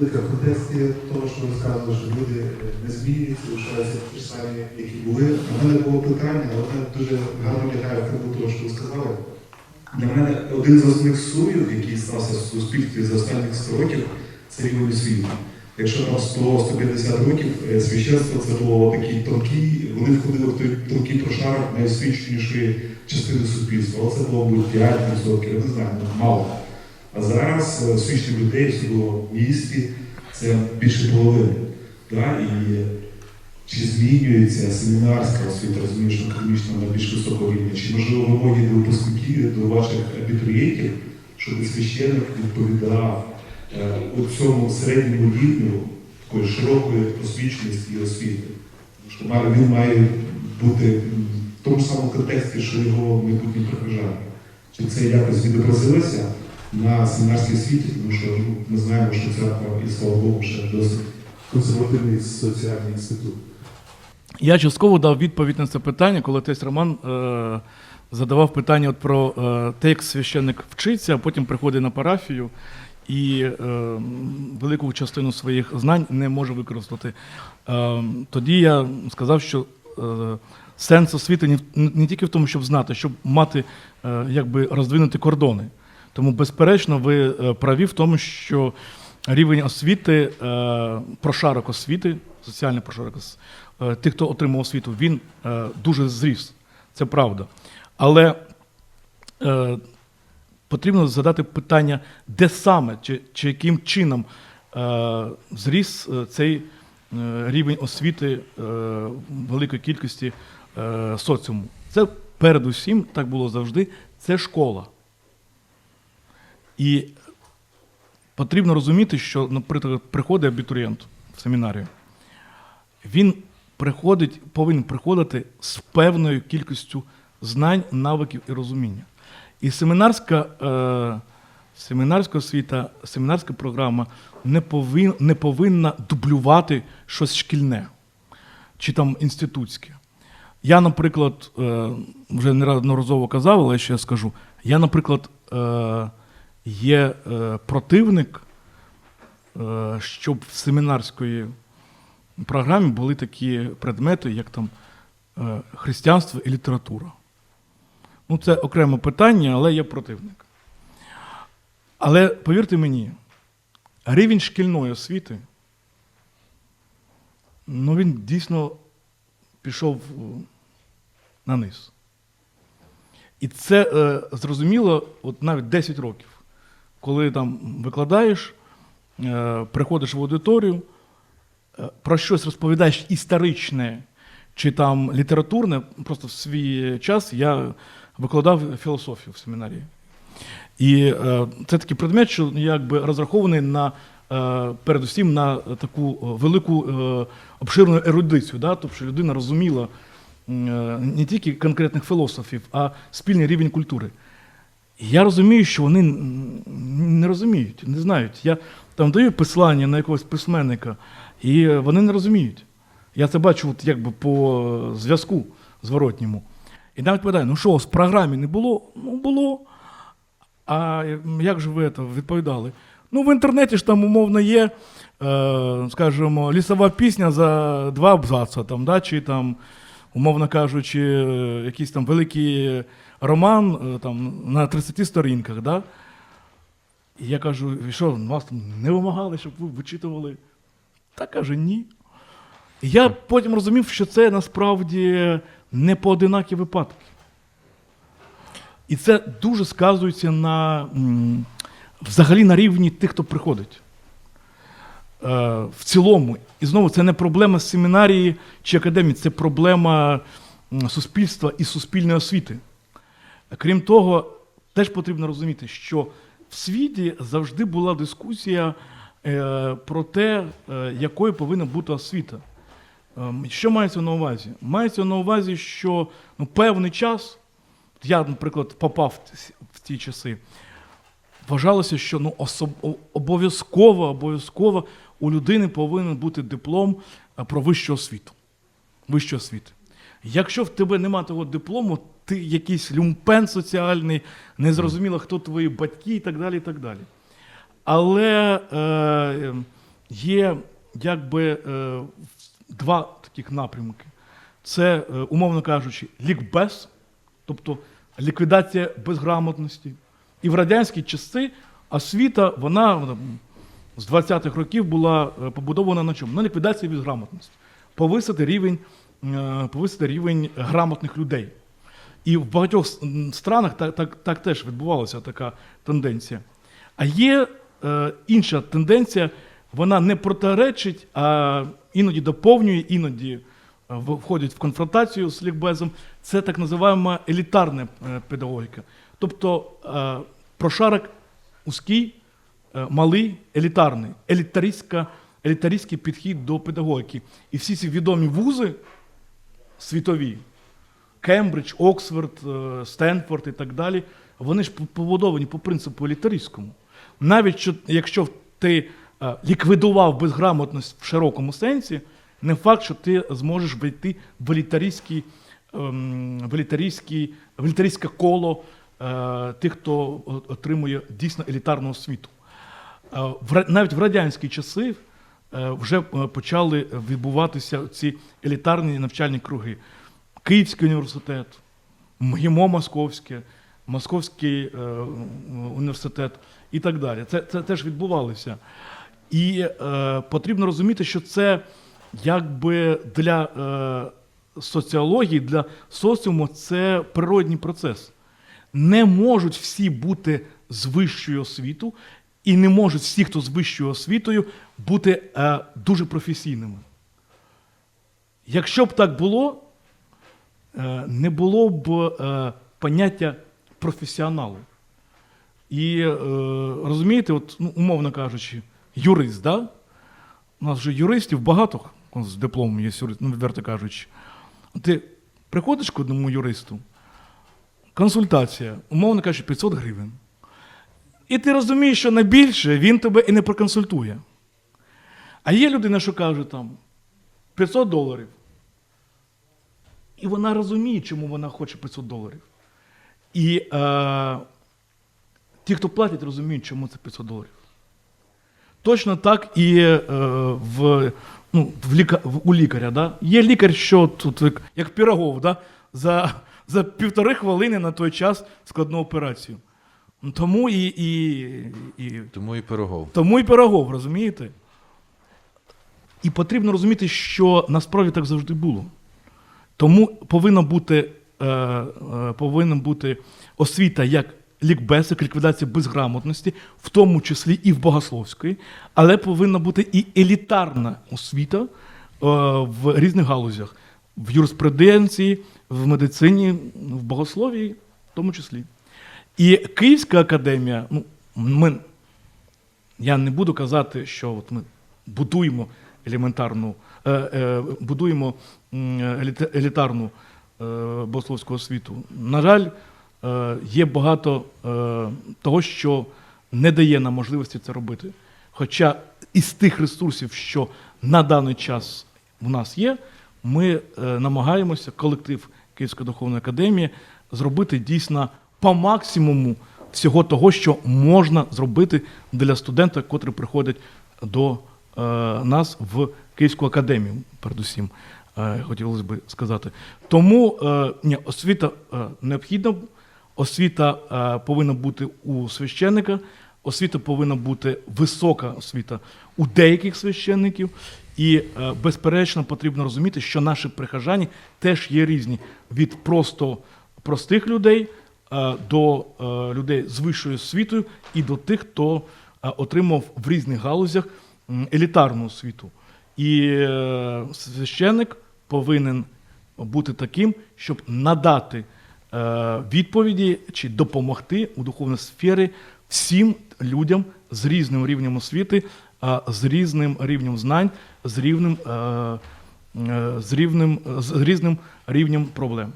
Велика в контексті того, що ви сказали, що люди не змінюються, лишаються ті самі, які були. У мене було питання, але воно дуже гарно лягає в того, що ви сказали. Для мене один з основних суїв, який стався в суспільстві за останніх 100 років, це рівень освіти. Якщо там 100-150 років е, священство це було такий тонкий, вони входили в той тонкий прошарок найосвіченішої частини суспільства. Але це було мабуть 5%, я не знаю, мало. А зараз е, людей всього в місті це більше половини. Да? І чи змінюється семінарська освіта, розумієш, академічна на більш високого рівня, чи можливо вимоги до випускників, до ваших абітурієнтів, щоб священник відповідав е, у цьому середньому рівню такої широкої освіченості і освіти. Що він має бути в тому ж самому контексті, що його майбутні прихожани. Чи це якось відобразилося на семінарській освіті, тому що ну, ми знаємо, що церква, і слава Богу, ще досить консервативний соціальний інститут. Я частково дав відповідь на це питання, коли Тесь Роман е, задавав питання от про е, те, як священник вчиться, а потім приходить на парафію і е, велику частину своїх знань не може використати. Е, тоді я сказав, що е, сенс освіти не, не тільки в тому, щоб знати, щоб мати е, якби роздвинути кордони. Тому, безперечно, ви е, праві в тому, що рівень освіти, е, прошарок освіти, соціальний прошарок е, тих, хто отримав освіту, він дуже зріс. Це правда. Але потрібно задати питання, де саме чи, чи яким чином зріс цей рівень освіти великої кількості соціуму. Це передусім, так було завжди, це школа. І потрібно розуміти, що, наприклад, приходить абітурієнт в семінарію, він приходить, повинен приходити з певною кількістю знань, навиків і розуміння. І семінарська, е, семінарська освіта, семінарська програма не, повин, не повинна дублювати щось шкільне чи там інститутське. Я, наприклад, е, вже неодноразово казав, але ще скажу. Я, наприклад, е, є е, противник, е, щоб в семінарської програмі були такі предмети, як там е, християнство і література. Ну, це окреме питання, але я противник. Але повірте мені, рівень шкільної освіти, ну він дійсно пішов на низ. І це е, зрозуміло от навіть 10 років, коли там викладаєш, е, приходиш в аудиторію, е, про щось розповідаєш історичне чи там літературне, просто в свій час я викладав філософію в семінарії. І е, це такий предмет, що якби розрахований на передусім на таку велику обширну ерудицію, да? тобто людина розуміла не тільки конкретних філософів, а спільний рівень культури. Я розумію, що вони не розуміють, не знають. Я там даю послання на якогось письменника, і вони не розуміють. Я це бачу от, якби по зв'язку зворотньому. І навіть питаю, ну що, з програмі не було? Ну, було. А як же ви це відповідали? Ну, в інтернеті ж там умовно є, е, скажімо, лісова пісня за два абзаци, там, да, чи там, умовно кажучи, е, якийсь там великий роман е, там, на 30 сторінках. Да? І я кажу, «І що, вас там не вимагали, щоб ви вичитували? Та каже, ні. І я потім розумів, що це насправді не поодинакі випадки. І це дуже сказується на взагалі на рівні тих, хто приходить. Е, в цілому. І знову це не проблема семінарії чи академії, це проблема суспільства і суспільної освіти. Крім того, теж потрібно розуміти, що в світі завжди була дискусія е, про те, е, якою повинна бути освіта. Ем, Що мається на увазі? Мається на увазі, що ну, певний час, я, наприклад, попав в ті- часи, вважалося, що ну, обов'язково, обов'язково у людини повинен бути диплом е, про вищу освіту. Вищу освіту. Якщо в тебе немає того диплому, ти якийсь люмпен соціальний, незрозуміло, хто твої батьки і так далі. І так далі. Але е, є якби е, два таких напрямки. Це, е, умовно кажучи, лікбез, тобто ліквідація безграмотності. І в радянські часи освіта, вона, з 20-х років була е, побудована на чому? На ліквідації безграмотності. Повисити рівень, е, повисити рівень грамотних людей. І в багатьох странах так, так, так теж відбувалася така тенденція. А є е, інша тенденція, вона не протиречить, а іноді доповнює, іноді е, входить в конфронтацію з лікбезом. Це так називаємо елітарна педагогіка. Тобто е, прошарок узкий, малий, елітарний, елітаристський підхід до педагогіки. І всі ці відомі вузи світові, Кембридж, Оксфорд, е, Стенфорд і так далі, вони ж побудовані по принципу елітаристському. Навіть якщо ти е, ліквідував безграмотність в широкому сенсі, не факт, що ти зможеш вийти в елітаристський, ем, в елітаристське коло е, тих, хто отримує дійсно елітарну освіту. Е, навіть в радянські часи е, вже е, почали відбуватися ці елітарні навчальні круги. Київський університет, МГІМО Московське, Московський університет і так далі. Це, це теж відбувалося. І е, потрібно розуміти, що це якби для е, соціології, для соціуму це природній процес. Не можуть всі бути з вищою освітою, і не можуть всі, хто з вищою освітою, бути е, дуже професійними. Якщо б так було, е, не було б е, поняття професіоналу. І е, розумієте, от, ну, умовно кажучи, юрист, да? у нас же юристів багато з дипломом є юрист, ну, відверто кажучи. Ти приходиш к одному юристу, консультація, умовно кажучи, 500 гривень. І ти розумієш, що найбільше він тебе і не проконсультує. А є людина, що каже там 500 доларів. І вона розуміє, чому вона хоче 500 доларів. І е, ті, хто платять, розуміють, чому це 500 доларів. Точно так і е, в, ну, в ліка, в, у лікаря. Да? Є лікар, що тут, як, пірогов, да? за, за півтори хвилини на той час складну операцію. Тому і, і, і Тому і пирогов. тому і пирогов, розумієте? І потрібно розуміти, що насправді так завжди було. Тому повинна бути, е, е, повинна бути освіта як лікбез, як ліквідація безграмотності, в тому числі і в богословської, але повинна бути і елітарна освіта е, в різних галузях, в юриспруденції, в медицині, в богословії, в тому числі. І Київська академія, ну, ми, я не буду казати, що от ми будуємо елементарну, е, е, будуємо елітарну е, богословську освіту. На жаль, е, є багато е, того, що не дає нам можливості це робити. Хоча із тих ресурсів, що на даний час в нас є, ми е, намагаємося, колектив Київської духовної академії, зробити дійсно по максимуму всього того, що можна зробити для студента, котрий приходить до е, нас в Київську академію, передусім, е, хотілося б сказати. Тому е, ні, освіта необхідна, освіта повинна бути у священника, освіта повинна бути висока освіта у деяких священників. І, безперечно, потрібно розуміти, що наші прихожані теж є різні від просто простих людей до е, людей з вищою освітою і до тих, хто е, отримав в різних галузях елітарну освіту. І е, священник повинен бути таким, щоб надати е, відповіді чи допомогти у духовній сфері всім людям з різним рівнем освіти, з різним рівнем знань, з рівним, е, е, з рівним, з різним рівнем проблем.